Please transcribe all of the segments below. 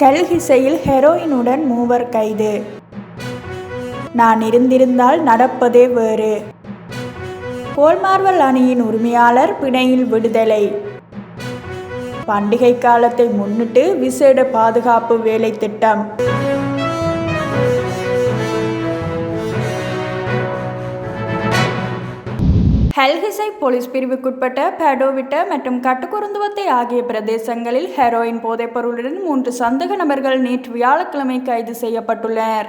கல்கிசையில் ஹெரோயினுடன் மூவர் கைது. நான் இருந்திருந்தால் நடப்பதே வேறு. கோல்மார்வல் அணியின் உரிமையாளர் பிணையில் விடுதலை. பண்டிகை காலத்தை முன்னிட்டு விசேட பாதுகாப்பு வேலை திட்டம். ஹெல்கிசை போலீஸ் பிரிவுக்குட்பட்ட பேடோவிட்ட மற்றும் கட்டுக்குருந்துவத்தை ஆகிய பிரதேசங்களில் ஹெரோயின் போதைப்பொருளுடன் மூன்று சந்தேக நபர்கள் நேற்று வியாழக்கிழமை கைது செய்யப்பட்டுள்ளனர்.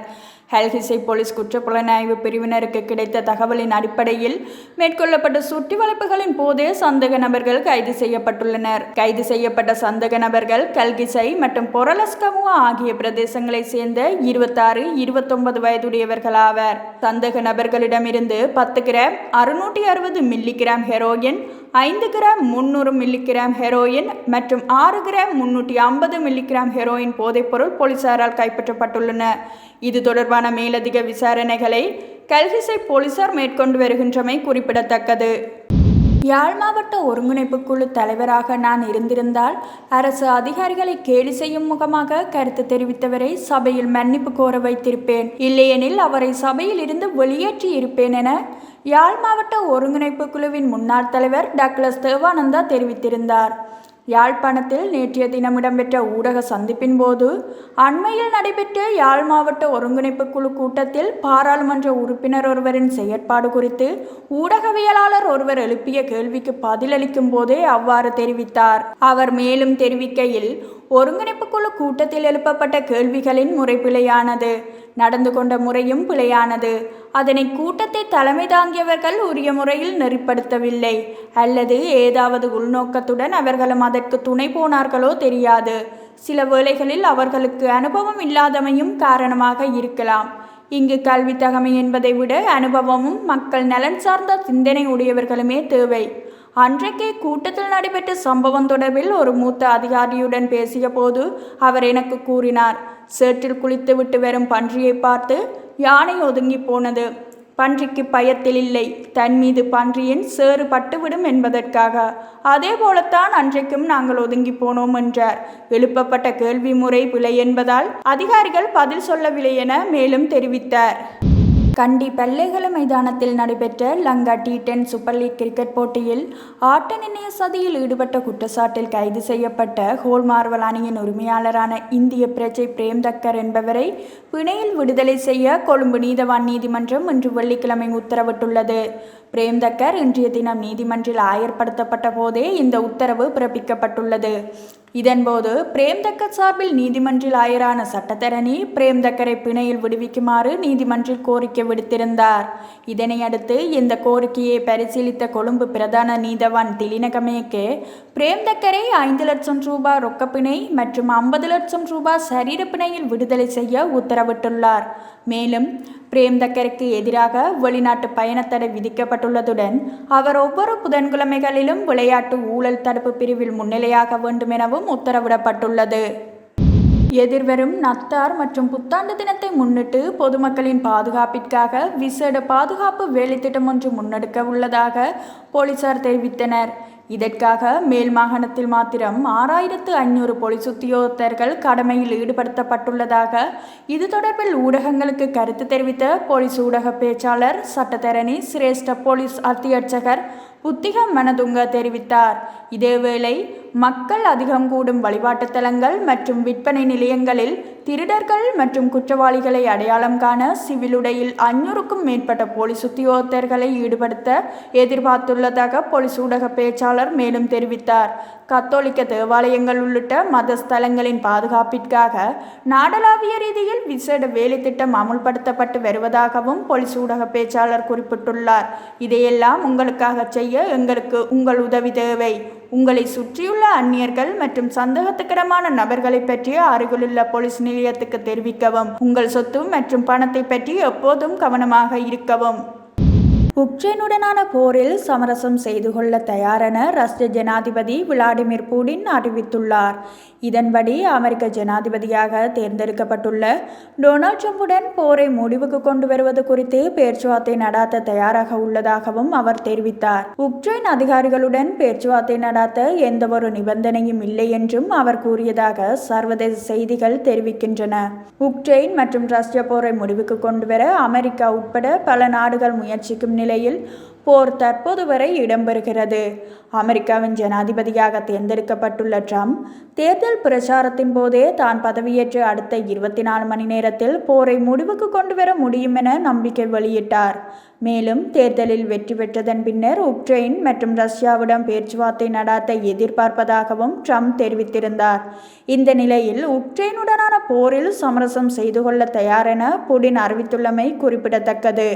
ஹெல்கிசை போலீஸ் குற்றப்புலனாய்வு பிரிவினருக்கு கிடைத்த தகவலின் அடிப்படையில் மேற்கொள்ளப்பட்ட சுற்றி வளைப்புகளின் போதே சந்தேக நபர்கள் கைது செய்யப்பட்டுள்ளனர். கைது செய்யப்பட்ட சந்தேக நபர்கள் கல்கிசை மற்றும் பொரலஸ்கமுவா ஆகிய பிரதேசங்களைச் சேர்ந்த இருபத்தாறு இருபத்தொன்பது வயதுடையவர்கள் ஆவர். சந்தேக நபர்களிடமிருந்து பத்து கிராம் அறுநூற்றி அறுபது மில்லி கிராம் ஹெரோயின் ஐந்து கிராம் முந்நூறு மில்லிகிராம் ஹெரோயின் மற்றும் ஆறு கிராம் முன்னூற்றி ஐம்பது மில்லிகிராம் ஹெரோயின் போதைப்பொருள் போலீசாரால் கைப்பற்றப்பட்டுள்ளன. இது தொடர்பான மேலதிக விசாரணைகளை கல்கிசை போலீசார் மேற்கொண்டு வருகின்றமை குறிப்பிடத்தக்கது. யாழ் மாவட்ட ஒருங்கிணைப்பு குழு தலைவராக நான் இருந்திருந்தால் அரசு அதிகாரிகளை கேலி செய்யும் முகமாக கருத்து தெரிவித்தவரை சபையில் மன்னிப்பு கோர வைத்திருப்பேன். இல்லையெனில் அவரை சபையில் இருந்து வெளியேற்றி இருப்பேன் என யாழ் மாவட்ட ஒருங்கிணைப்பு குழுவின் முன்னாள் தலைவர் டக்ளஸ் தேவானந்தா தெரிவித்திருந்தார். யாழ்ப்பாணத்தில் நேற்றைய தினம் இடம்பெற்ற ஊடக சந்திப்பின் போது அண்மையில் நடைபெற்ற யாழ் மாவட்ட ஒருங்கிணைப்பு குழு கூட்டத்தில் பாராளுமன்ற உறுப்பினர் ஒருவரின் செயற்பாடு குறித்து ஊடகவியலாளர் ஒருவர் எழுப்பிய கேள்விக்கு பதிலளிக்கும் போதே அவ்வாறு தெரிவித்தார். அவர் மேலும் தெரிவிக்கையில் ஒருங்கிணைப்பு குழு கூட்டத்தில் எழுப்பப்பட்ட கேள்விகளின் முறைப்பிழையானது. நடந்து கொண்ட முறையும் பிழையானது. அதனை கூட்டத்தை தலைமை தாங்கியவர்கள் உரிய முறையில் நெறிப்படுத்தவில்லை. அல்லது ஏதாவது உள்நோக்கத்துடன் அவர்களும் அதற்கு துணை போனார்களோ தெரியாது. சில வேளைகளில் அவர்களுக்கு அனுபவம் இல்லாதமையும் காரணமாக இருக்கலாம். இங்கு கல்வி தகமை என்பதை விட அனுபவமும் மக்கள் நலன் சார்ந்த சிந்தனை உடையவர்களுமே தேவை. அன்றைக்கே கூட்டத்தில் நடைபெற்ற சம்பவம் தொடர்பில் ஒரு மூத்த அதிகாரியுடன் பேசிய போது அவர் எனக்கு கூறினார் சேற்றில் குளித்துவிட்டு வரும் பன்றியை பார்த்து யானை ஒதுங்கி போனது. பன்றிக்கு பயத்தில் இல்லை. தன் மீது பன்றியின் சேறு பட்டுவிடும் என்பதற்காக. அதே போலத்தான் அன்றைக்கும் நாங்கள் ஒதுங்கி போனோம் என்றார். எழுப்பப்பட்ட கேள்வி முறை பிழை என்பதால் அதிகாரிகள் பதில் சொல்லவில்லை என மேலும் தெரிவித்தார். கண்டி பல்லேகல மைதானத்தில் நடைபெற்ற Lanka T ten super league cricket போட்டியில் ஆட்ட நிர்ணய சதியில் ஈடுபட்ட குற்றச்சாட்டில் கைது செய்யப்பட்ட ஹோல் மார்வல் அணியின் உரிமையாளரான இந்திய பிரஜை பிரேம் தக்கர் என்பவரை பிணையில் விடுதலை செய்ய கொழும்பு நீதவான் நீதிமன்றம் இன்று வெள்ளிக்கிழமை உத்தரவிட்டுள்ளது. பிரேம் தக்கர் இன்றைய தினம் நீதிமன்றில் ஆயர்படுத்தப்பட்ட போதே இந்த உத்தரவு பிறப்பிக்கப்பட்டுள்ளது. இதன்போது பிரேம் தக்கர் சார்பில் நீதிமன்றில் ஆயரான சட்டத்தரணி பிரேம் தக்கரை பிணையில் விடுவிக்குமாறு நீதிமன்றில் கோரிக்கை விடுத்திருந்தார். இதனையடுத்து இந்த கோரிக்கையை பரிசீலித்த கொழும்பு பிரதான நீதவான் திலினகமேக்கே பிரேம் தக்கரை ஐந்து லட்சம் ரூபாய் ரொக்கப்பிணை மற்றும் ஐம்பது லட்சம் ரூபாய் சரீர பிணையில் விடுதலை செய்ய உத்தரவிட்டுள்ளார். மேலும் பிரேம் தக்கருக்கு எதிராக வெளிநாட்டு பயணத்தடை விதிக்கப்பட்டுள்ளதுடன் அவர் ஒவ்வொரு புதன்கிழமைகளிலும் விளையாட்டு ஊழல் தடுப்பு பிரிவில் முன்னிலையாக வேண்டும் எனவும் உத்தரவிடப்பட்டுள்ளது. எதிர்வரும் நத்தார் மற்றும் புத்தாண்டு தினத்தை முன்னிட்டு பொதுமக்களின் பாதுகாப்பிற்காக விசேட பாதுகாப்பு வேலைத்திட்டம் ஒன்று முன்னெடுக்க உள்ளதாக போலீசார் தெரிவித்தனர். இதற்காக மேல் மாகாணத்தில் மாத்திரம் ஆறாயிரத்து ஐநூறு போலீஸ் உத்தியோகத்தர்கள் கடமையில் ஈடுபடுத்தப்பட்டுள்ளதாக இது தொடர்பில் ஊடகங்களுக்கு கருத்து தெரிவித்த போலீஸ் ஊடக பேச்சாளர் சட்டத்தரணி சிரேஷ்ட போலீஸ் அத்தியட்சகர் புத்திகம் மனதுங்க தெரிவித்தார். இதேவேளை மக்கள் அதிகம் கூடும் வழிபாட்டுத் தலங்கள் மற்றும் விற்பனை நிலையங்களில் திருடர்கள் மற்றும் குற்றவாளிகளை அடையாளம் காண சிவிலுடையில் அஞ்சூறுக்கும் மேற்பட்ட போலீஸ் உத்தியோகத்தர்களை ஈடுபடுத்த எதிர்பார்த்துள்ளதாக போலீஸ் ஊடக பேச்சாளர் மேலும் தெரிவித்தார். கத்தோலிக்க தேவாலயங்கள் உள்ளிட்ட மத ஸ்தலங்களின் பாதுகாப்பிற்காக நாடளாவிய ரீதியில் விசேட வேலைத்திட்டம் அமுல்படுத்தப்பட்டு வருவதாகவும் போலீஸ் ஊடக பேச்சாளர் குறிப்பிட்டுள்ளார். இதையெல்லாம் உங்களுக்காக செய்ய எங்களுக்கு உங்கள் உதவி தேவை. உங்களை சுற்றியுள்ள அந்நியர்கள் மற்றும் சந்தேகத்துக்கிடமான நபர்களை பற்றி அருகிலுள்ள போலீஸ் நிலையத்துக்கு தெரிவிக்கவும். உங்கள் சொத்து மற்றும் பணத்தை பற்றி எப்போதும் கவனமாக இருக்கவும். உக்ரைனுடனான போரில் சமரசம் செய்து கொள்ள தயாரென ரஷ்ய ஜனாதிபதி விளாடிமிர் புடின் அறிவித்துள்ளார். இதன்படி அமெரிக்க ஜனாதிபதியாக தேர்ந்தெடுக்கப்பட்டுள்ள டொனால்ட் ட்ரம்புடன் போரை முடிவுக்கு கொண்டு வருவது குறித்து பேச்சுவார்த்தை நடாத்த தயாராக உள்ளதாகவும் அவர் தெரிவித்தார். உக்ரைன் அதிகாரிகளுடன் பேச்சுவார்த்தை நடாத்த எந்தவொரு நிபந்தனையும் இல்லை என்றும் அவர் கூறியதாக சர்வதேச செய்திகள் தெரிவிக்கின்றன. உக்ரைன் மற்றும் ரஷ்ய போரை முடிவுக்கு கொண்டு வர அமெரிக்கா உட்பட பல நாடுகள் முயற்சிக்கும் நிலையில் போர் தற்போது வரை இடம்பெறுகிறது. அமெரிக்காவின் ஜனாதிபதியாக தேர்ந்தெடுக்கப்பட்டுள்ள ட்ரம்ப் தேர்தல் பிரச்சாரத்தின் போதே தான் பதவியேற்ற அடுத்த இருபத்தி நாலு மணி நேரத்தில் போரை முடிவுக்கு கொண்டு வர முடியும் என நம்பிக்கை வெளியிட்டார். மேலும் தேர்தலில் வெற்றி பெற்றதன் பின்னர் உக்ரைன் மற்றும் ரஷ்யாவிடம் பேச்சுவார்த்தை நடாத்த எதிர்பார்ப்பதாகவும் ட்ரம்ப் தெரிவித்திருந்தார். இந்த நிலையில் உக்ரைனுடனான போரில் சமரசம் செய்து கொள்ள தயாரென புடின் அறிவித்துள்ளமை குறிப்பிடத்தக்கது.